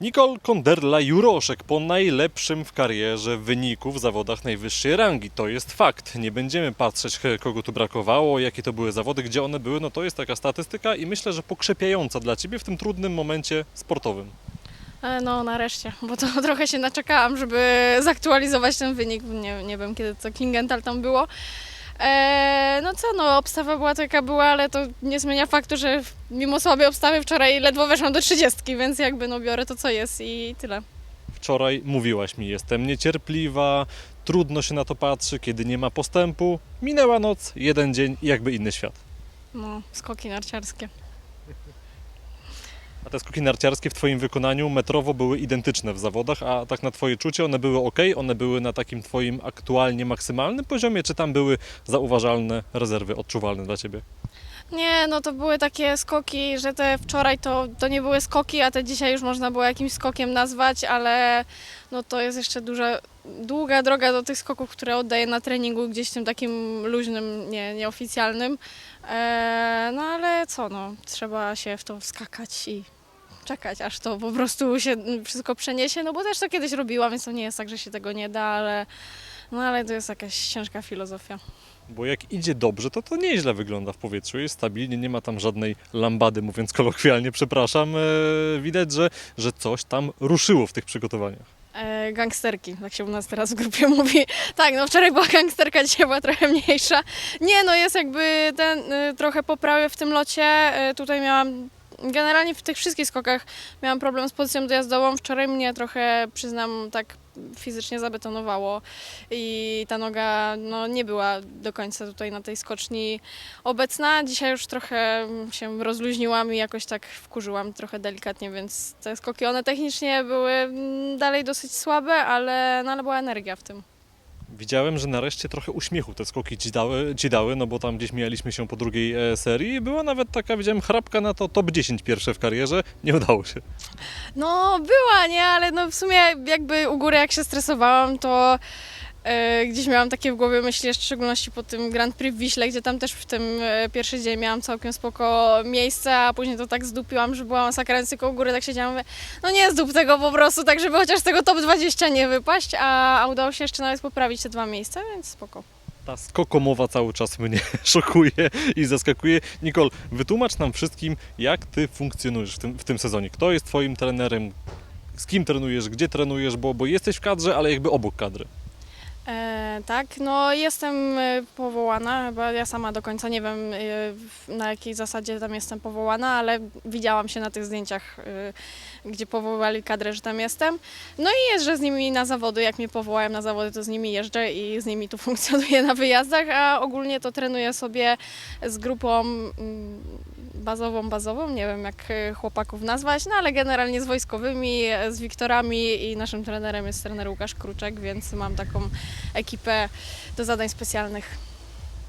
Nicole Konderla-Juroszek po najlepszym w karierze wyniku w zawodach najwyższej rangi. To jest fakt. Nie będziemy patrzeć, he, kogo tu brakowało, jakie to były zawody, gdzie one były. No to jest taka statystyka i myślę, że pokrzepiająca dla Ciebie w tym trudnym momencie sportowym. E, No nareszcie, bo to trochę się naczekałam, żeby zaktualizować ten wynik. Nie, nie wiem kiedy to Klingenthal tam było. E, no co, no obstawa była taka jaka była, ale to nie zmienia faktu, że mimo słabej obstawy wczoraj ledwo weszłam do 30, więc jakby no biorę to co jest i tyle. Wczoraj mówiłaś mi, jestem niecierpliwa, trudno się na to patrzy, kiedy nie ma postępu. Minęła noc, jeden dzień i jakby inny świat. No, skoki narciarskie. A te skoki narciarskie w Twoim wykonaniu metrowo były identyczne w zawodach, a tak na Twoje czucie one były ok, one były na takim Twoim aktualnie maksymalnym poziomie, czy tam były zauważalne rezerwy odczuwalne dla Ciebie? Nie, no to były takie skoki, że te wczoraj to, to nie były skoki, a te dzisiaj już można było jakimś skokiem nazwać, ale no to jest jeszcze duża, długa droga do tych skoków, które oddaję na treningu gdzieś tym takim luźnym, nie, nieoficjalnym. Eee, no ale co, no, trzeba się w to wskakać i czekać, aż to po prostu się wszystko przeniesie, no bo też to kiedyś robiłam, więc to nie jest tak, że się tego nie da, ale, no ale to jest jakaś ciężka filozofia. Bo jak idzie dobrze, to to nieźle wygląda w powietrzu, jest stabilnie, nie ma tam żadnej lambady, mówiąc kolokwialnie, przepraszam. E, widać, że, że coś tam ruszyło w tych przygotowaniach. E, gangsterki, tak się u nas teraz w grupie mówi. Tak, no wczoraj była gangsterka, dzisiaj była trochę mniejsza. Nie, no jest jakby ten y, trochę poprawy w tym locie. Y, tutaj miałam, generalnie w tych wszystkich skokach miałam problem z pozycją dojazdową. Wczoraj mnie trochę, przyznam, tak fizycznie zabetonowało i ta noga no, nie była do końca tutaj na tej skoczni obecna. Dzisiaj już trochę się rozluźniłam i jakoś tak wkurzyłam trochę delikatnie, więc te skoki one technicznie były mm, dalej dosyć słabe, ale, no, ale była energia w tym. Widziałem, że nareszcie trochę uśmiechu te skoki ci dały, ci dały no bo tam gdzieś mieliśmy się po drugiej e, serii. Była nawet taka, widziałem, chrapka na to top 10 pierwsze w karierze. Nie udało się. No była, nie, ale no w sumie jakby u góry jak się stresowałam, to e, gdzieś miałam takie w głowie myśli, w szczególności po tym Grand Prix w Wiśle, gdzie tam też w tym e, pierwszy dzień miałam całkiem spoko miejsce, a później to tak zdupiłam, że byłam masakra, u góry tak siedziałam, mówię, no nie zdup tego po prostu, tak żeby chociaż z tego top 20 nie wypaść, a, a udało się jeszcze nawet poprawić te dwa miejsca, więc spoko. Ta skokomowa cały czas mnie szokuje i zaskakuje. Nicole, wytłumacz nam wszystkim, jak ty funkcjonujesz w tym, w tym sezonie. Kto jest twoim trenerem? Z kim trenujesz? Gdzie trenujesz? Bo, bo jesteś w kadrze, ale jakby obok kadry. E, tak, no jestem e, powołana, chyba ja sama do końca nie wiem e, na jakiej zasadzie tam jestem powołana, ale widziałam się na tych zdjęciach, e, gdzie powołali kadrę, że tam jestem. No i jeżdżę z nimi na zawody, jak mnie powołają na zawody, to z nimi jeżdżę i z nimi tu funkcjonuję na wyjazdach, a ogólnie to trenuję sobie z grupą mm, bazową, bazową, nie wiem jak e, chłopaków nazwać, no ale generalnie z wojskowymi, e, z Wiktorami i naszym trenerem jest trener Łukasz Kruczek, więc mam taką ekipę do zadań specjalnych.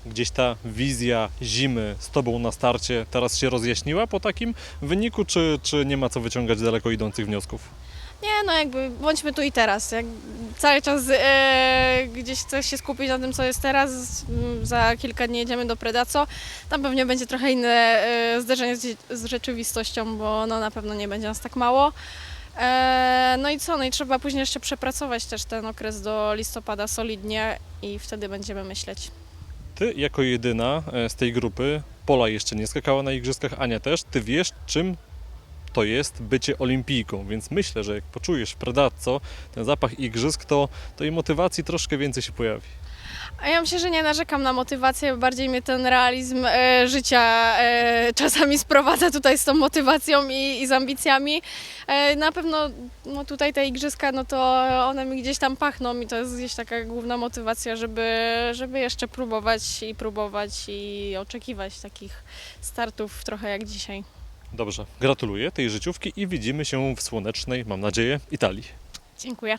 Gdzieś ta wizja zimy z tobą na starcie teraz się rozjaśniła po takim wyniku, czy, czy nie ma co wyciągać daleko idących wniosków? Nie, no jakby bądźmy tu i teraz. Jak cały czas e, gdzieś chcę się skupić na tym, co jest teraz. Mm, Za kilka dni jedziemy do Predaco. Tam pewnie będzie trochę inne e, zderzenie z, z rzeczywistością, bo no, na pewno nie będzie nas tak mało. E, no i co? No i trzeba później jeszcze przepracować też ten okres do listopada solidnie i wtedy będziemy myśleć. Ty jako jedyna z tej grupy, Pola jeszcze nie skakała na igrzyskach, Ania też, ty wiesz czym to jest bycie olimpijką, więc myślę, że jak poczujesz w Predazzo ten zapach igrzysk, to, to i motywacji troszkę więcej się pojawi. A ja myślę, że nie narzekam na motywację, bardziej mnie ten realizm e, życia e, czasami sprowadza tutaj z tą motywacją i, i z ambicjami. E, na pewno no tutaj te igrzyska, no to one mi gdzieś tam pachną i to jest gdzieś taka główna motywacja, żeby, żeby jeszcze próbować i próbować i oczekiwać takich startów trochę jak dzisiaj. Dobrze, gratuluję tej życiówki i widzimy się w słonecznej, mam nadzieję, Italii. Dziękuję.